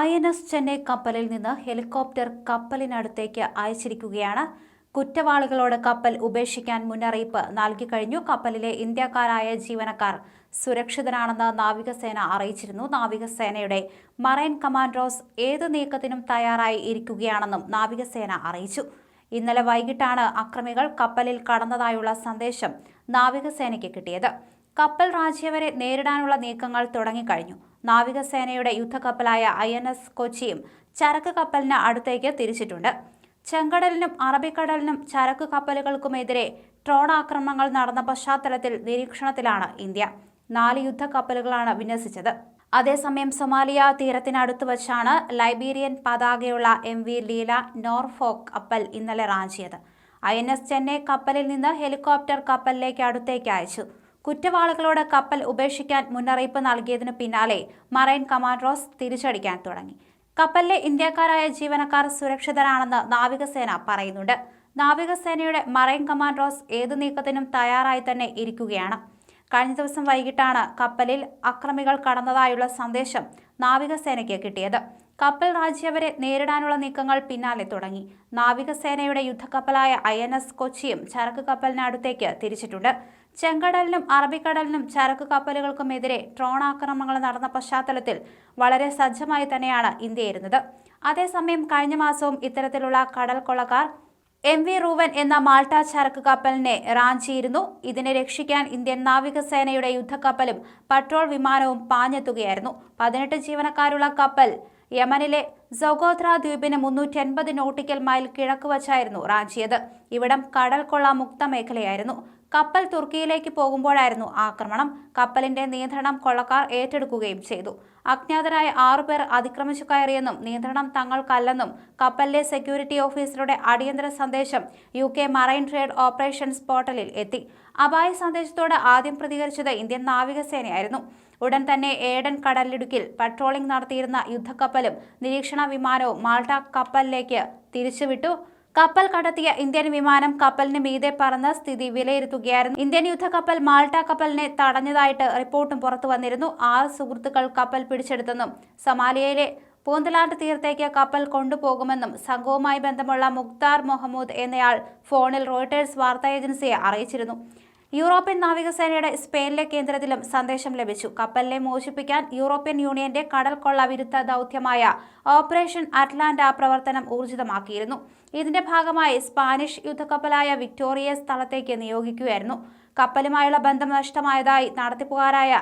I N S Chennai കപ്പലിൽ നിന്ന് helicopter കപ്പലിനടുത്തേക്ക് അയച്ചിരിക്കുകയാണ്. കുറ്റവാളികളോട് കപ്പൽ ഉപേക്ഷിക്കാൻ മുന്നറിയിപ്പ് നൽകി കഴിഞ്ഞു. കപ്പലിലെ ഇന്ത്യക്കാരായ ജീവനക്കാർ സുരക്ഷിതരാണെന്ന് നാവികസേന അറിയിച്ചിരുന്നു. നാവികസേനയുടെ മറൈൻ കമാൻഡോസ് ഏത് നീക്കത്തിനും തയ്യാറായി ഇരിക്കുകയാണെന്നും നാവികസേന അറിയിച്ചു. ഇന്നലെ വൈകിട്ടാണ് അക്രമികൾ കപ്പലിൽ കടന്നതായുള്ള സന്ദേശം നാവികസേനയ്ക്ക് കിട്ടിയത്. കപ്പൽ രാജ്യവരെ നേരിടാനുള്ള നീക്കങ്ങൾ തുടങ്ങിക്കഴിഞ്ഞു. നാവികസേനയുടെ യുദ്ധക്കപ്പലായ ഐ എൻ എസ് കൊച്ചിയും ചരക്ക് കപ്പലിന് അടുത്തേക്ക് തിരിച്ചിട്ടുണ്ട്. ചെങ്കടലിനും അറബിക്കടലിനും ചരക്ക് കപ്പലുകൾക്കുമെതിരെ ട്രോൺ ആക്രമണങ്ങൾ നടന്ന പശ്ചാത്തലത്തിൽ നിരീക്ഷണത്തിലാണ് ഇന്ത്യ. നാല് യുദ്ധക്കപ്പലുകളാണ് വിന്യസിച്ചത്. അതേസമയം സൊമാലിയ തീരത്തിനടുത്ത് വച്ചാണ് ലൈബീരിയൻ പതാകയുള്ള എം വി ലീല നോർഫോക്ക് കപ്പൽ ഇന്നലെ റാഞ്ചിയത്. ഐ എൻ എസ് ചെന്നൈ കപ്പലിൽ നിന്ന് ഹെലികോപ്റ്റർ കപ്പലിലേക്ക് അടുത്തേക്ക് അയച്ചു. കുറ്റവാളികളോട് കപ്പൽ ഉപേക്ഷിക്കാൻ മുന്നറിയിപ്പ് നൽകിയതിനു പിന്നാലെ മറൈൻ കമാൻഡോസ് തിരിച്ചടിക്കാൻ തുടങ്ങി. കപ്പലിലെ ഇന്ത്യക്കാരായ ജീവനക്കാർ സുരക്ഷിതരാണെന്ന് നാവികസേന പറയുന്നുണ്ട്. നാവികസേനയുടെ മറൈൻ കമാൻഡോസ് ഏതു നീക്കത്തിനും തയ്യാറായി തന്നെ ഇരിക്കുകയാണ്. കഴിഞ്ഞ ദിവസം വൈകിട്ടാണ് കപ്പലിൽ അക്രമികൾ കടന്നതായുള്ള സന്ദേശം നാവികസേനയ്ക്ക് കിട്ടിയത്. കപ്പൽ രാജ്യവരെ നേരിടാനുള്ള നീക്കങ്ങൾ പിന്നാലെ തുടങ്ങി. നാവികസേനയുടെ യുദ്ധക്കപ്പലായ ഐ എൻ എസ് കൊച്ചിയും ചരക്ക് കപ്പലിനടുത്തേക്ക് തിരിച്ചിട്ടുണ്ട്. ചെങ്കടലിനും അറബിക്കടലിനും ചരക്ക് കപ്പലുകൾക്കുമെതിരെ ഡ്രോൺ ആക്രമണങ്ങൾ നടന്ന പശ്ചാത്തലത്തിൽ വളരെ സജ്ജമായി തന്നെയാണ് ഇന്ത്യ ഇരുന്നത് അതേസമയം കഴിഞ്ഞ മാസവും ഇത്തരത്തിലുള്ള കടൽ കൊള്ളക്കാർ എം വി റൂവൻ എന്ന മാൾട്ട ചരക്ക് കപ്പലിനെ റാഞ്ചിയിരുന്നു. ഇതിനെ രക്ഷിക്കാൻ ഇന്ത്യൻ നാവികസേനയുടെ യുദ്ധക്കപ്പലും പട്രോൾ വിമാനവും പാഞ്ഞെത്തുകയായിരുന്നു. പതിനെട്ട് ജീവനക്കാരുള്ള കപ്പൽ യമനിലെ സൊഗോത്ര ദ്വീപിന് മുന്നൂറ്റി അൻപത് നോട്ടിക്കൽ മൈൽ കിഴക്ക് വച്ചായിരുന്നു റാഞ്ചിയത്. ഇവിടം കടൽ കൊള്ള മുക്ത മേഖലയായിരുന്നു. കപ്പൽ തുർക്കിയിലേക്ക് പോകുമ്പോഴായിരുന്നു ആക്രമണം. കപ്പലിന്റെ നിയന്ത്രണം കൊള്ളക്കാർ ഏറ്റെടുക്കുകയും ചെയ്തു. അജ്ഞാതരായ ആറുപേർ അതിക്രമിച്ചു കയറിയെന്നും നിയന്ത്രണം തങ്ങൾക്കല്ലെന്നും കപ്പലിലെ സെക്യൂരിറ്റി ഓഫീസറുടെ അടിയന്തര സന്ദേശം U K marine trade operations പോർട്ടലിൽ എത്തി. അപായ സന്ദേശത്തോട് ആദ്യം പ്രതികരിച്ചത് ഇന്ത്യൻ നാവികസേനയായിരുന്നു. ഉടൻ തന്നെ ഏഡൻ കടലിടുക്കിൽ പട്രോളിംഗ് നടത്തിയിരുന്ന യുദ്ധക്കപ്പലും നിരീക്ഷണ വിമാനവും മാൾട്ട കപ്പലിലേക്ക് തിരിച്ചുവിട്ടു. കപ്പൽ കടത്തിയ ഇന്ത്യൻ വിമാനം കപ്പലിന് മീതെ പറന്ന് സ്ഥിതി വിലയിരുത്തുകയായിരുന്നു. ഇന്ത്യൻ യുദ്ധക്കപ്പൽ മാൾട്ട കപ്പലിനെ തടഞ്ഞതായിട്ട് റിപ്പോർട്ടും പുറത്തു വന്നിരുന്നു. ആറ് സുഹൃത്തുക്കൾ കപ്പൽ പിടിച്ചെടുത്തെന്നും സമാലിയയിലെ പൂന്തലാട്ട് തീരത്തേക്ക് കപ്പൽ കൊണ്ടുപോകുമെന്നും സംഘവുമായി ബന്ധമുള്ള മുക്താർ മുഹമ്മൂദ് എന്നയാൾ ഫോണിൽ റോയിട്ടേഴ്സ് വാർത്താ ഏജൻസിയെ അറിയിച്ചിരുന്നു. യൂറോപ്യൻ നാവികസേനയുടെ സ്പെയിനിലെ കേന്ദ്രത്തിലും സന്ദേശം ലഭിച്ചു. കപ്പലിനെ മോചിപ്പിക്കാൻ യൂറോപ്യൻ യൂണിയന്റെ കടൽ കൊള്ള വിരുദ്ധ ദൗത്യമായ ഓപ്പറേഷൻ അറ്റ്ലാന്റ പ്രവർത്തനം ഊർജിതമാക്കിയിരുന്നു. ഇതിന്റെ ഭാഗമായി സ്പാനിഷ് യുദ്ധക്കപ്പലായ വിക്ടോറിയ സ്ഥലത്തേക്ക് നിയോഗിക്കുകയായിരുന്നു. കപ്പലുമായുള്ള ബന്ധം നഷ്ടമായതായി നടത്തിപ്പുകാരായ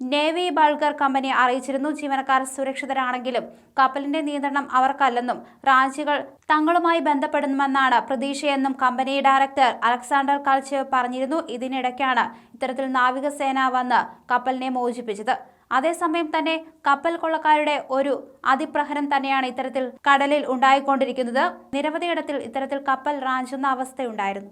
നേവി ബൾഗർ കമ്പനി അറിയിച്ചിരുന്നു. ജീവനക്കാർ സുരക്ഷിതരാണെങ്കിലും കപ്പലിന്റെ നിയന്ത്രണം അവർക്കല്ലെന്നും റാഞ്ചികൾ തങ്ങളുമായി ബന്ധപ്പെടുമെന്നാണ് പ്രതീക്ഷയെന്നും കമ്പനി ഡയറക്ടർ അലക്സാണ്ടർ കാൽച്ചേവ് പറഞ്ഞിരുന്നു. ഇതിനിടയ്ക്കാണ് ഇത്തരത്തിൽ നാവികസേന വന്ന് കപ്പലിനെ മോചിപ്പിച്ചത്. അതേസമയം തന്നെ കപ്പൽ കൊള്ളക്കാരുടെ ഒരു അതിപ്രഹരം തന്നെയാണ് ഇത്തരത്തിൽ കടലിൽ ഉണ്ടായിക്കൊണ്ടിരിക്കുന്നത്. നിരവധിയിടത്തിൽ ഇത്തരത്തിൽ കപ്പൽ റാഞ്ചുന്ന അവസ്ഥയുണ്ടായിരുന്നു.